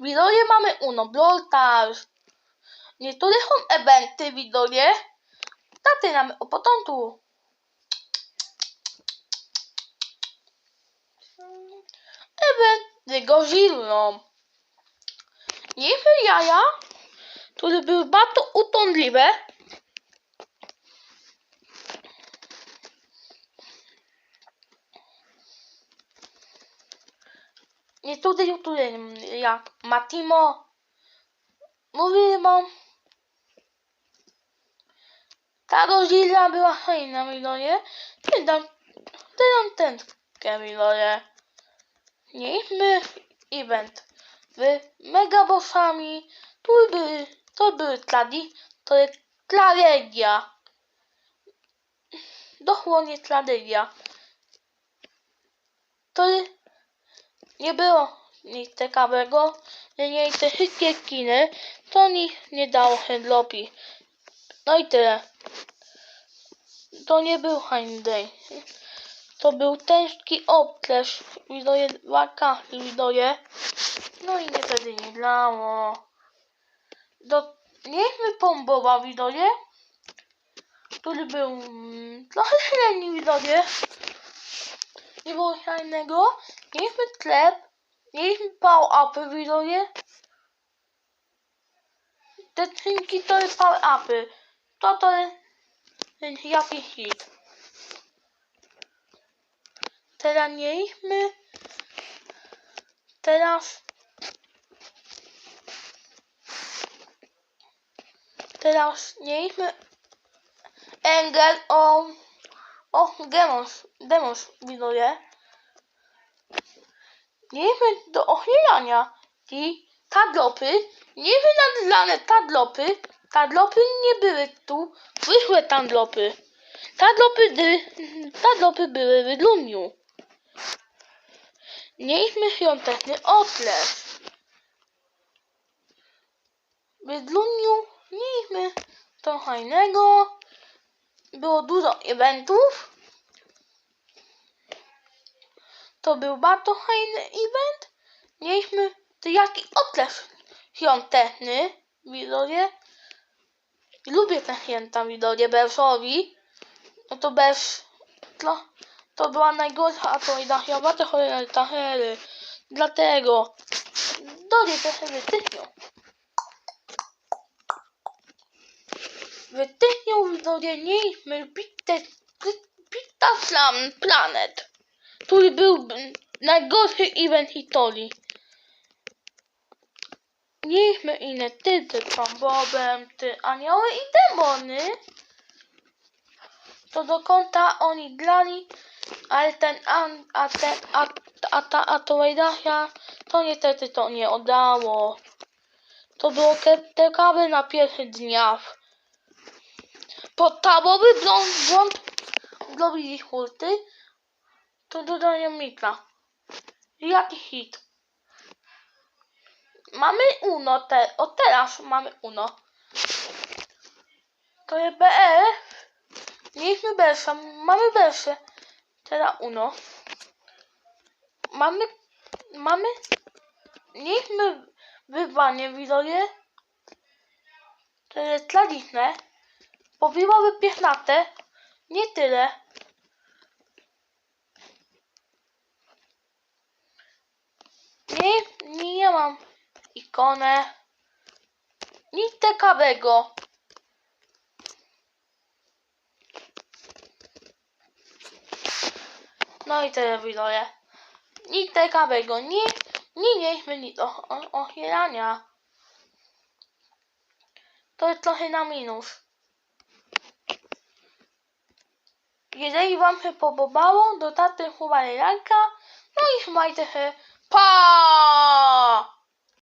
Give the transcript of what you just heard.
Widzowie mamy uno, Brawl Stars. Niektóre są eventy, widzowie. Taty mamy o początku. Event z Godzillą. Niby jaja, które były bardzo utonliwe. Niektóre youtubery jak Matimo. Wam ta Godzilla była fajna Miloje. I dam dam tętkę Miloje. Mieliśmy event z megabossami. Tu były to były tradi to jest tragedia. Dosłownie tragedia. To jest nie było nic ciekawego, że nie te wszystkie kiny, to nic nie dało handlopi. No i tyle. To nie był handel. To był ciężki obklesz. Widoje dwa kasy, widoje. No i niestety nie dało. Do, niechmy pombowa, widoje. Który był mm, trochę średni, widoje. Nie było fajnego. Mieliśmy sklep, mieliśmy power upy, widzowie. Te skrzynki to jest power upy. To to jest jakiś hit. Teraz mieliśmy. Teraz. Teraz mieliśmy Engel o. O, demos, demos, widzowie. Mieliśmy do ochmielania i tadlopy, nie wynadlane tadlopy, tadlopy nie były tu, wyszłe tadlopy. Tadlopy, dy, tadlopy były w Ludniu. Mieliśmy świąteczny otlec. W Ludniu mieliśmy to fajnego, było dużo eventów. To był bardzo fajny event. Mieliśmy jaki odlew świąteczny, widzowie. Lubię te święta, widzowie, Berszowi. No to bez... To, to była najgorsza atoida chyba te cholery, ta hery. Dlatego... Dodaj te hery, tychnią. W tychnią, widzowie, mieliśmy Pita Slam Planet który był najgorszy event historii. Mieliśmy inne tyty z Bobem, ty anioły i demony. To do konta oni grali, ale ten an, a ten a, a ta a to niestety to nie oddało. To było ciekawe na pierwszych dniach. Podstawowy błąd, zrobili hulty, to dodanie mika. Jaki hit? Mamy Uno, te, o teraz mamy Uno. To jest BF. Mieliśmy Bersa, mamy Bersa. Teraz Uno. Mamy, mamy, mieliśmy wyzwanie widzowie. To jest tragiczne. Powiłowy 15. Nie tyle. Nie, nie mam ikonę. Nic ciekawego. No i tyle widzowie. Nic ciekawego. Nie, nie mieliśmy nic o, o, ochierania. To jest trochę na minus. Jeżeli wam się podobało, dodajcie chyba lajka. No i trzymajcie się. Pa!